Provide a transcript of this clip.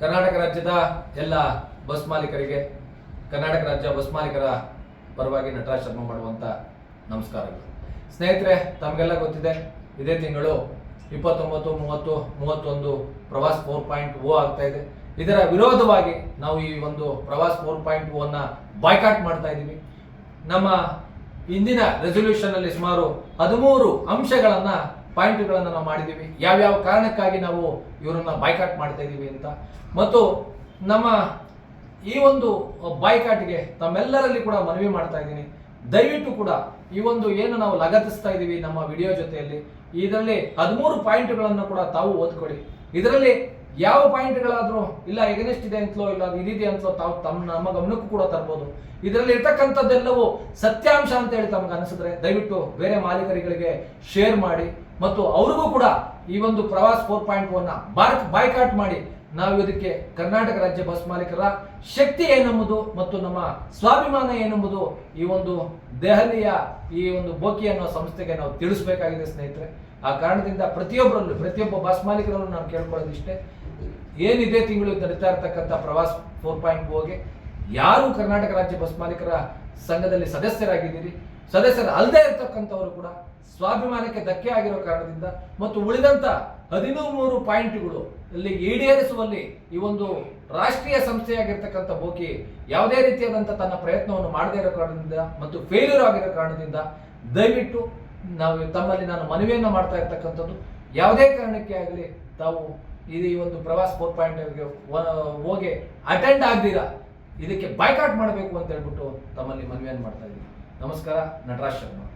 ಕರ್ನಾಟಕ ರಾಜ್ಯದ ಎಲ್ಲ ಬಸ್ ಮಾಲೀಕರಿಗೆ, ಕರ್ನಾಟಕ ರಾಜ್ಯ ಬಸ್ ಮಾಲೀಕರ ಪರವಾಗಿ ನಟರಾಜ್ ಶರ್ಮಾ ಮಾಡುವಂಥ ನಮಸ್ಕಾರಗಳು. ಸ್ನೇಹಿತರೆ, ತಮಗೆಲ್ಲ ಗೊತ್ತಿದೆ, ಇದೇ ತಿಂಗಳು ಇಪ್ಪತ್ತೊಂಬತ್ತು, ಮೂವತ್ತು, ಮೂವತ್ತೊಂದು ಪ್ರವಾಸ್ ಫೋರ್ ಪಾಯಿಂಟ್ ಓ ಆಗ್ತಾ ಇದೆ. ಇದರ ವಿರೋಧವಾಗಿ ನಾವು ಈ ಒಂದು ಪ್ರವಾಸ್ ಫೋರ್ ಪಾಯಿಂಟ್ ಓನ ಬಾಯ್ಕಾಟ್ ಮಾಡ್ತಾ ಇದ್ದೀವಿ. ನಮ್ಮ ಇಂದಿನ ರೆಸೊಲ್ಯೂಷನ್ ಅಲ್ಲಿ ಸುಮಾರು ಹದಿಮೂರು ಅಂಶಗಳನ್ನ ಪಾಯಿಂಟ್ಗಳನ್ನ ನಾವು ಮಾಡಿದ್ದೀವಿ. ಯಾವ್ಯಾವ ಕಾರಣಕ್ಕಾಗಿ ನಾವು ಇವರನ್ನ ಬಾಯ್ಕಾಟ್ ಮಾಡ್ತಾ ಇದ್ದೀವಿ ಅಂತ. ಮತ್ತು ನಮ್ಮ ಈ ಒಂದು ಬಾಯ್ಕಾಟ್ಗೆ ತಮ್ಮೆಲ್ಲರಲ್ಲಿ ಕೂಡ ಮನವಿ ಮಾಡ್ತಾ ಇದ್ದೀನಿ. ದಯವಿಟ್ಟು ಕೂಡ ಈ ಒಂದು ಏನು ನಾವು ಲಗತ್ತಿಸ್ತಾ ಇದ್ದೀವಿ ನಮ್ಮ ವಿಡಿಯೋ ಜೊತೆಯಲ್ಲಿ, ಇದರಲ್ಲಿ ಹದಿಮೂರು ಪಾಯಿಂಟ್ಗಳನ್ನು ಕೂಡ ತಾವು ಓದ್ಕೊಳ್ಳಿ. ಇದರಲ್ಲಿ ಯಾವ ಪಾಯಿಂಟ್ಗಳಾದರೂ ಇಲ್ಲ ಎಗನೆಸ್ಟ್ ಇದೆ ಅಂತಲೋ, ಇಲ್ಲ ಅದು ಇದಿದೆ ಅಂತಲೋ ತಾವು ತಮ್ಮ ನಮ್ಮ ಗಮನಕ್ಕೂ ಕೂಡ ತರ್ಬೋದು. ಇದರಲ್ಲಿ ಇರ್ತಕ್ಕಂಥದ್ದೆಲ್ಲವೂ ಸತ್ಯಾಂಶ ಅಂತ ಹೇಳಿ ತಮಗೆ ಅನಿಸಿದ್ರೆ ದಯವಿಟ್ಟು ಬೇರೆ ಮಾಲೀಕರಿಗಳಿಗೆ ಶೇರ್ ಮಾಡಿ ಮತ್ತು ಅವ್ರಿಗೂ ಕೂಡ ಈ ಒಂದು ಪ್ರವಾಸ್ ಫೋರ್ ಪಾಯಿಂಟ್ ಒನ್ನ ಬಾರ್ಕ್ ಬಾಯ್ಕಾಟ್ ಮಾಡಿ ನಾವು ಇದಕ್ಕೆ ಕರ್ನಾಟಕ ರಾಜ್ಯ ಬಸ್ ಮಾಲೀಕರ ಶಕ್ತಿ ಏನೆಂಬುದು ಮತ್ತು ನಮ್ಮ ಸ್ವಾಭಿಮಾನ ಏನೆಂಬುದು ಈ ಒಂದು ದೆಹಲಿಯ ಈ ಒಂದು ಬೋಕಿ ಅನ್ನೋ ಸಂಸ್ಥೆಗೆ ನಾವು ತಿಳಿಸ್ಬೇಕಾಗಿದೆ ಸ್ನೇಹಿತರೆ. ಆ ಕಾರಣದಿಂದ ಪ್ರತಿಯೊಬ್ಬರಲ್ಲೂ, ಪ್ರತಿಯೊಬ್ಬ ಬಸ್ ಮಾಲೀಕರಲ್ಲೂ ನಾನು ಕೇಳ್ಕೊಳ್ಳೋದಿಷ್ಟೇ ಏನಿದೆ ತಿಂಗಳು ನಡೀತಾ ಇರ್ತಕ್ಕಂಥ ಪ್ರವಾಸ ಫೋರ್ ಪಾಯಿಂಟ್ ಓಗೆ? ಯಾರು ಕರ್ನಾಟಕ ರಾಜ್ಯ ಬಸ್ ಮಾಲೀಕರ ಸಂಘದಲ್ಲಿ ಸದಸ್ಯರಾಗಿದ್ದೀರಿ? ಸದಸ್ಯರು ಅಲ್ಲದೆ ಇರತಕ್ಕಂಥವರು ಕೂಡ ಸ್ವಾಭಿಮಾನಕ್ಕೆ ಧಕ್ಕೆ ಆಗಿರೋ ಕಾರಣದಿಂದ ಮತ್ತು ಉಳಿದಂತ ಹದಿಮೂರು ಪಾಯಿಂಟ್ಗಳು ಇಲ್ಲಿ ಈಡೇರಿಸುವಲ್ಲಿ ಈ ಒಂದು ರಾಷ್ಟ್ರೀಯ ಸಂಸ್ಥೆಯಾಗಿರ್ತಕ್ಕಂಥ ಬೋಕಿ ಯಾವುದೇ ರೀತಿಯಾದಂಥ ತನ್ನ ಪ್ರಯತ್ನವನ್ನು ಮಾಡದೇ ಇರೋ ಕಾರಣದಿಂದ ಮತ್ತು ಫೇಲ್ಯೂರ್ ಆಗಿರೋ ಕಾರಣದಿಂದ ದಯವಿಟ್ಟು ನಾವು ತಮ್ಮಲ್ಲಿ ನಾನು ಮನವಿಯನ್ನು ಮಾಡ್ತಾ ಇರ್ತಕ್ಕಂಥದ್ದು, ಯಾವುದೇ ಕಾರಣಕ್ಕೆ ಆಗಲಿ ತಾವು ಈ ಒಂದು ಪ್ರವಾಸ ಫೋರ್ ಪಾಯಿಂಟ್ ಹೋಗಿ ಅಟೆಂಡ್ ಆಗ್ದಿರಾ, ಇದಕ್ಕೆ ಬಾಯ್ಕಾಟ್ ಮಾಡಬೇಕು ಅಂತ ಹೇಳ್ಬಿಟ್ಟು ತಮ್ಮಲ್ಲಿ ಮನವಿಯನ್ನು ಮಾಡ್ತಾ ಇದ್ದೀನಿ. ನಮಸ್ಕಾರ, ನಟರಾಜ್ ಶರ್ಮಾ.